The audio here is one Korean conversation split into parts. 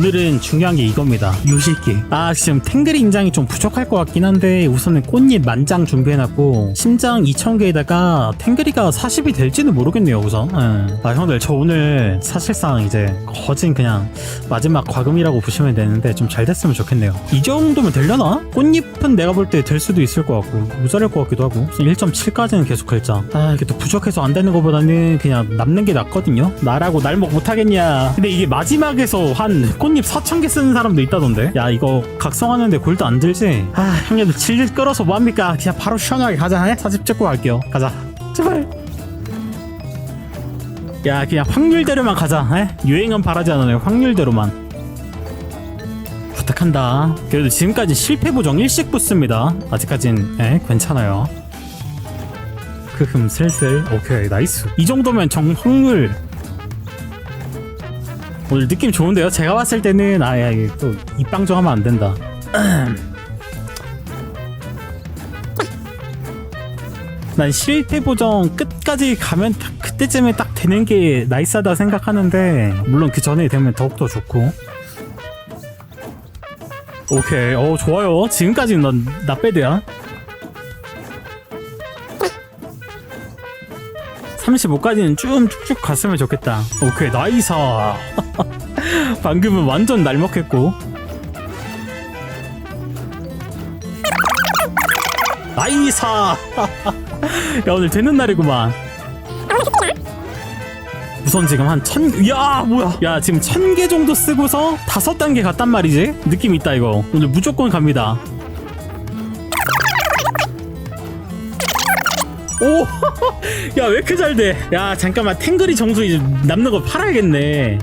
오늘은 중요한 게 이겁니다. 유실기. 아, 지금 탱글이 인장이 좀 부족할 것 같긴 한데 우선은 꽃잎 만장 준비해놨고 심장 2,000개에다가 탱글이가 40이 될지는 모르겠네요, 우선. 예. 아, 형들 저 오늘 사실상 이제 거진 그냥 마지막 과금이라고 보시면 되는데 좀 잘 됐으면 좋겠네요. 이 정도면 되려나? 꽃잎은 내가 볼 때 될 수도 있을 것 같고 모자랄 것 같기도 하고 1.7까지는 계속 글자. 아, 이게 또 부족해서 안 되는 것보다는 그냥 남는 게 낫거든요. 나라고 날먹 못하겠냐. 근데 이게 마지막에서 한 꽃잎 4,000개 쓰는 사람도 있다던데. 야, 이거 각성하는데 골드 안 들지? 아, 형님들 질질 끌어서 뭐합니까? 그냥 바로 시원하게 가자. 해? 사집 찍고 갈게요. 가자. 제발. 야, 그냥 확률대로만 가자. 에? 유행은 바라지 않아요. 확률대로만. 부탁한다. 그래도 지금까지 실패 보정 일식 붙습니다. 아직까진 에, 괜찮아요. 크흠 슬슬 오케이 나이스. 이 정도면 정 확률 오늘 느낌 좋은데요? 제가 봤을 때는 이게 또 입방정 하면 안 된다. 난 실패 보정 끝까지 가면 딱 그때쯤에 딱 되는 게 나이스하다 생각하는데 물론 그 전에 되면 더욱더 좋고 오케이 어 좋아요 지금까지는 난 나빼드야 35까지는 쭉 쭉쭉 갔으면 좋겠다. 오케이 나이사 방금은 완전 날먹했고. 나이사 야 오늘 되는 날이구만. 우선 지금 한 천, 야 뭐야. 야 지금 천 개 정도 쓰고서 다섯 단계 갔단 말이지? 느낌 있다 이거. 오늘 무조건 갑니다 오, 야 왜 이렇게 잘 돼? 야 잠깐만 탱글이 정수 이제 남는 거 팔아야겠네.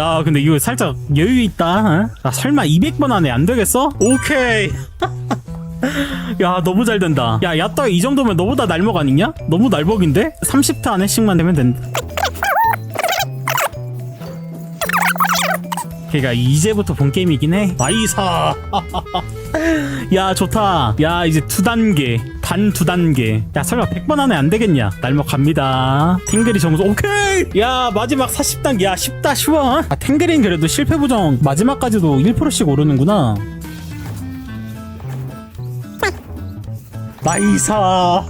야 근데 이거 살짝 여유 있다. 어? 아 설마 200번 안에 안 되겠어? 오케이. 야 너무 잘 된다. 야 야따 이 정도면 너보다 날먹 아니냐? 너무 날먹인데? 30타 안에씩만 되면 된다. 걔가 이제부터 본 게임이긴 해. 나이사. 야 좋다. 야 이제 두 단계. 반두 단계. 야 설마 100번 안에 안 되겠냐? 날먹 갑니다. 탱글이 정수 오케이. 야 마지막 40단계. 야 쉽다 쉬워. 아 탱글인 그래도 실패 부정 마지막까지도 1%씩 오르는구나. 나이사.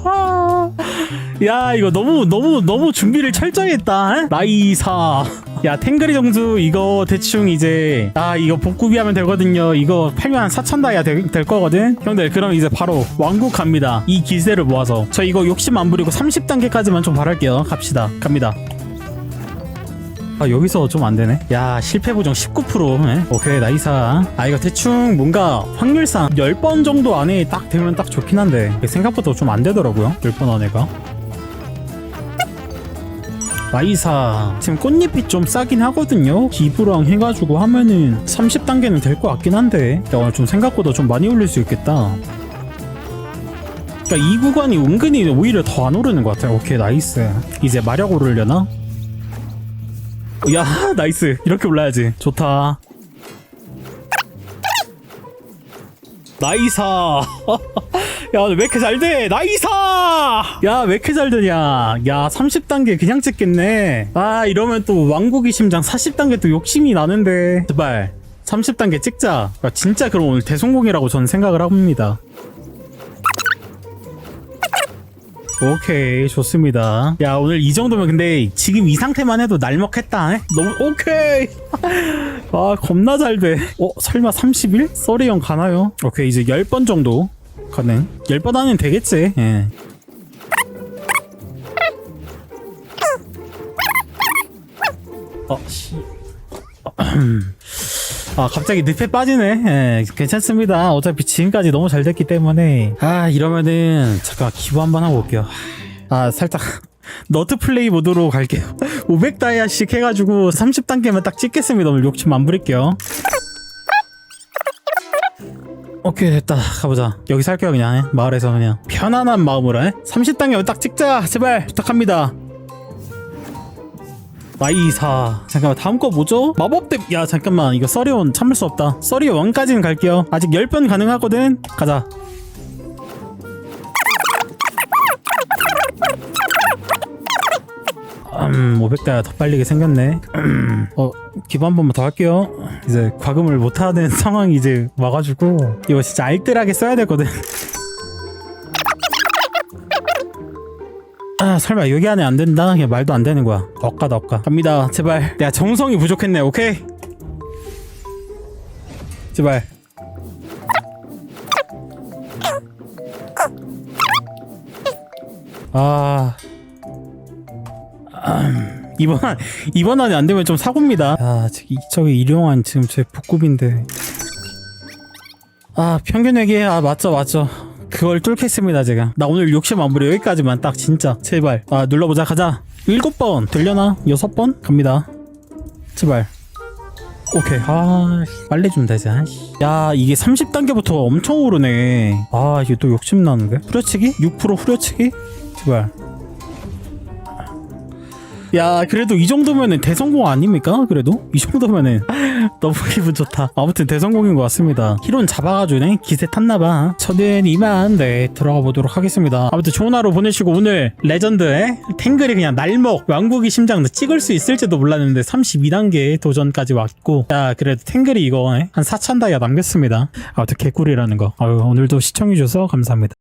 야 이거 너무 너무 너무 준비를 철저히 했다. 에? 나이사. 야 탱글이 정수 이거 대충 이제 아 이거 복구비 하면 되거든요. 이거 팔면 한 4천 다이아 될, 될 거거든. 형들 그럼 이제 바로 왕국 갑니다. 이 기세를 모아서 저 이거 욕심 안 부리고 30단계까지만 좀 바랄게요. 갑시다. 갑니다. 아 여기서 좀 안 되네. 야 실패 보정 19%. 에? 오케이 나이사. 아 이거 대충 뭔가 확률상 10번 정도 안에 딱 되면 딱 좋긴 한데 생각보다 좀 안 되더라고요. 10번 안에가. 나이사. 지금 꽃잎이 좀 싸긴 하거든요. 기부랑 해가지고 하면은 30단계는 될 것 같긴 한데. 야 좀 생각보다 좀 많이 올릴 수 있겠다. 그러니까 이 구간이 은근히 오히려 더 안 오르는 것 같아요. 오케이 나이스. 이제 마력 오르려나? 야 나이스. 이렇게 올라야지. 좋다 나이사 야, 왜 이렇게 잘 돼? 나이사! 야, 왜 이렇게 잘 되냐? 야, 30단계 그냥 찍겠네. 아, 이러면 또 왕국의 심장 40단계 또 욕심이 나는데. 제발, 30단계 찍자. 야, 진짜 그럼 오늘 대성공이라고 저는 생각을 합니다. 오케이 좋습니다 야 오늘 이 정도면 근데 지금 이 상태만 해도 날먹했다 에? 너무 오케이 아 겁나 잘돼 어 설마 30일? 썰이형 가나요? 오케이 이제 10번 정도 가능 10번 하면 되겠지 예. 어, 씨. 아, 갑자기 늪에 빠지네. 예, 괜찮습니다. 어차피 지금까지 너무 잘 됐기 때문에. 아, 이러면은, 잠깐, 기부 한번 하고 올게요. 아, 살짝, 너트 플레이 모드로 갈게요. 500다이아씩 해가지고 30단계만 딱 찍겠습니다. 오늘 욕심 안 부릴게요. 오케이, 됐다. 가보자. 여기 살게요, 그냥. 예. 마을에서 그냥. 편안한 마음으로, 예. 30단계만 딱 찍자. 제발, 부탁합니다. 나이사. 잠깐만 다음 거 뭐죠? 마법대 야 잠깐만. 이거 서리온 참을 수 없다. 서리온 1까지는 갈게요. 아직 10번 가능하거든. 가자. 음음 500다 더 빨리게 생겼네. 어 기부 한 번만 더 할게요. 이제 과금을 못하는 상황이 이제 와가지고 이거 진짜 알뜰하게 써야 되거든 아 설마 여기 안에 안 된다? 그냥 말도 안 되는 거야. 억까다 억까 갑니다. 제발. 내가 정성이 부족했네. 오케이? 제발. 아. 음, 이번 안- 이번 안에 안 되면 좀 사고입니다. 아, 저기 저기 일용한 지금 제 복급인데. 아, 평균 회계 아 맞죠 맞죠. 그걸 뚫겠습니다 제가. 나 오늘 욕심 안 부려 여기까지만 딱 진짜 제발. 아 눌러보자 가자. 일곱 번 들려나? 여섯 번 갑니다. 제발. 오케이. 아, 씨, 빨리 좀. 아이씨. 야, 이게 30단계부터 엄청 오르네. 아, 이게 또 욕심 나는데? 후려치기? 6% 후려치기? 제발. 야 그래도 이 정도면은 대성공 아닙니까? 그래도 이 정도면은 너무 기분 좋다. 아무튼 대성공인 것 같습니다. 히론 잡아가지고 네 기세 탔나봐. 저는 이만 네 들어가 보도록 하겠습니다. 아무튼 좋은 하루 보내시고 오늘 레전드의 탱글이 그냥 날먹 왕국의 심장 찍을 수 있을지도 몰랐는데 32단계 도전까지 왔고 야 그래도 탱글이 이거 네, 한 4천 다이아 남겼습니다. 아무튼 개꿀이라는 거. 아유 오늘도 시청해주셔서 감사합니다.